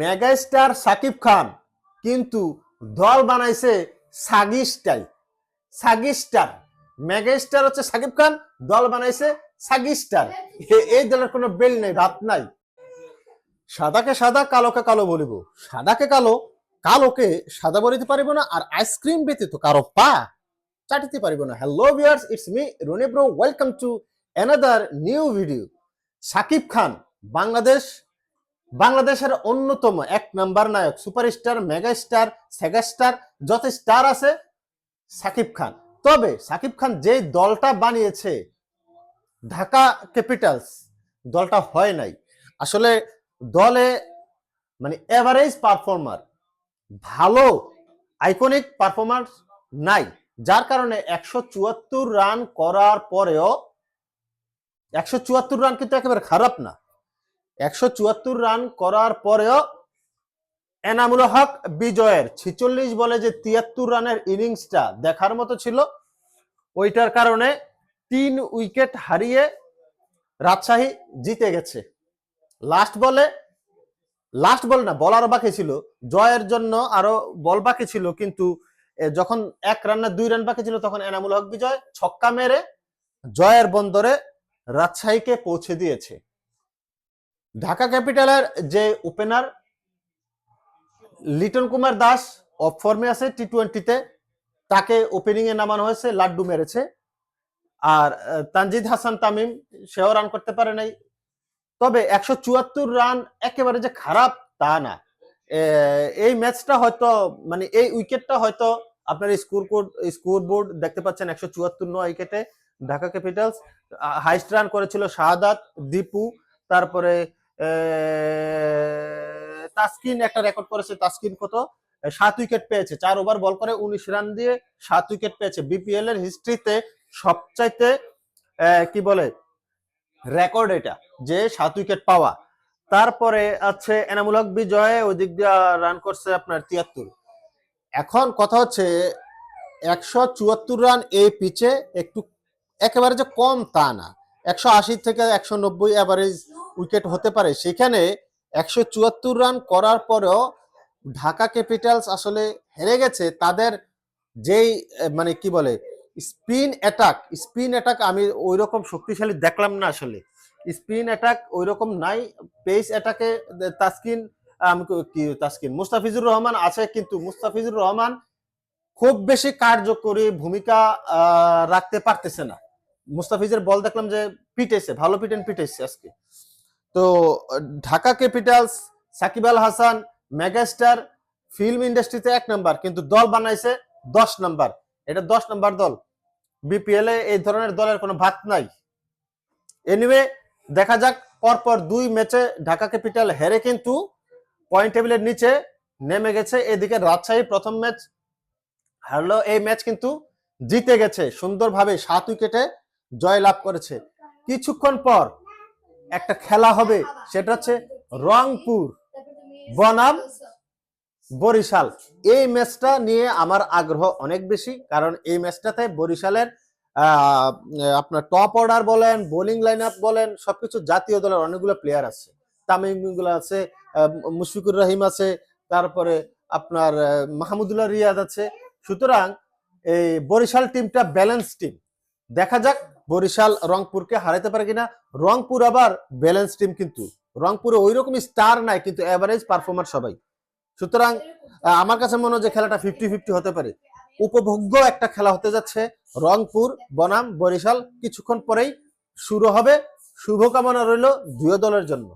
Megastar Shakib Khan কিন্তু দল বানাইছে সাগি স্টাইল। সাগি স্টার। মেগাস্টার হচ্ছে সাকিব খান, দল বানাইছে সাগি স্টার। এই দলের কোনো বেল নেই, রাত নাই। সাদাকে সাদা, কালোকে কালো বলিব। সাদাকে কালো, কালোকে সাদা বলিতে পারিব না, আর আইসক্রিম ব্যতীত কারও পা চাটিতে পারিব না। Hello viewers it's me Roni bro welcome to another new video Shakib Khan, Bangladesh বাংলাদেশের অন্যতম এক নাম্বার নায়ক, সুপারস্টার, মেগাস্টার সেগাস্টার যত স্টার আছে, সাকিব খান। তবে সাকিব খান যে দলটা বানিয়েছে, ঢাকা ক্যাপিটালস, দলটা হয় নাই। আসলে দলে মানে এভারেজ পারফর্মার ভালো আইকনিক পারফরম্যান্স নাই। যার কারণে একশো চুয়াত্তর রান করার পরেও, একশো চুয়াত্তর রান কিন্তু একেবারে খারাপ না। একশো চুয়াত্তর রান করার পরেও এনামুল হক বিজয়ের ছিচল্লিশ বলে যে তিয়াত্তর রানের ইনিংসটা দেখার মতো ছিল, ওইটার কারণে তিন উইকেট হারিয়ে রাজশাহী জিতে গেছে। লাস্ট বলে, লাস্ট বল না বল আরও বাকি ছিল, জয়ের জন্য আরও বল বাকি ছিল, কিন্তু যখন এক রান না দুই রান বাকি ছিল, তখন এনামুল হক বিজয় ছক্কা মেরে জয়ের বন্দরে রাজশাহীকে পৌঁছে দিয়েছে। ঢাকা ক্যাপিটালের যে ওপেনার লিটন কুমার দাস অফ ফর্মে আছে টি টোয়েন্টিতে তাকে ওপেনিং এ নামানো হয়েছে, লাড্ডু মেরেছে। আর তানজিদ হাসান তামিম, সেও রান করতে পারে নাই। তবে একশো চুয়াত্তর রান একেবারে যে খারাপ, তা না। এই ম্যাচটা হয়তো মানে এই উইকেটটা হয়তো আপনার স্কোর কোড স্কোর বোর্ড দেখতে পাচ্ছেন একশো চুয়াত্তর নয় উইকেটে ঢাকা ক্যাপিটালস। হাইস্ট রান করেছিল শাহাদাত, দীপু, তারপরে তাসকিন একটা রেকর্ড করেছে, তাসকিন কত? সাত উইকেট পেয়েছে, চার ওভার বল করে উনিশ রান দিয়ে সাত উইকেট পেয়েছে। বিপিএল এর হিস্ট্রিতে সবচাইতে কি বলে রেকর্ড এটা, যে সাত উইকেট পাওয়া। তারপরে আছে এনামুল হক বিজয় ওই দিক দিয়ে রান করছে আপনার তিয়াত্তর। এখন কথা হচ্ছে, একশো চুয়াত্তর রান এই পিচে একটু একেবারে যে কম তা না। একশো আশি থেকে একশো নব্বই অ্যাভারেজ উইকেট হতে পারে। সেখানে একশো চুয়াত্তর রান করার পরেও ঢাকা ক্যাপিটালস আসলে হেরে গেছে। তাদের যেই মানে কি বলে স্পিন অ্যাটাক স্পিন অ্যাটাক আমি ওই রকম শক্তিশালী দেখলাম না আসলে। স্পিন অ্যাটাক ওই রকম নাই পেস অ্যাটাকে তাসকিন কি, তাসকিন, মুস্তাফিজুর রহমান আছে কিন্তু মুস্তাফিজুর রহমান খুব বেশি কার্যকরী ভূমিকা রাখতে পারতেছে না। মুস্তাফিজের বল দেখলাম যে পিটেছে, ভালো পিটেন পিটেছে আজকে। তো, Dhaka capitals, Shakib Al Hasan, megastar, film ইন্ডাস্ট্রিতে এক নাম্বার, কিন্তু দল বানাইছে দশ নাম্বার। এটা দশ নাম্বার দল। বিপিএল এ এই ধরনের দলের কোনো ভাত নাই। এনিওয়ে দেখা যাক, পরপর দুই ম্যাচে ঢাকা ক্যাপিটাল হেরে কিন্তু পয়েন্ট টেবিলের নিচে নেমে গেছে। এদিকে রাজশাহী প্রথম ম্যাচ হারলো। এই ম্যাচ কিন্তু জিতে গেছে। সুন্দরভাবে সাত উইকেটে জয় লাভ করেছে। কিছুক্ষণ পর একটা খেলা হবে, সেটা হচ্ছে রংপুর বনাম বরিশাল। এই ম্যাচটা নিয়ে আমার আগ্রহ অনেক বেশি, কারণ এই ম্যাচটাতে বরিশালের আপনার টপ অর্ডার বলেন, বোলিং লাইন আপ বলেন, সবকিছু জাতীয় দলের অনেকগুলো প্লেয়ার আছে। তামিমগুলো আছে মুশফিকুর রহিম আছে, তারপরে আপনার মাহমুদুল্লাহ রিয়াদ আছে। সুতরাং এই বরিশাল টিমটা ব্যালেন্স টিম দেখা যাক বরিশাল, রংপুরকে হারাতে পারে কিনা? রংপুর আবার ব্যালেন্স টিম কিন্তু। রংপুরে ওই রকম স্টার নাই, কিন্তু এভারেজ পারফর্মার সবাই। সুতরাং আমার কাছে মনে হয় যে খেলাটা ফিফটি ফিফটি হতে পারে। উপভোগ্য একটা খেলা হতে যাচ্ছে রংপুর, বনাম, বরিশাল। কিছুক্ষণ পরেই শুরু হবে। শুভকামনা রইল দুই দলের জন্য।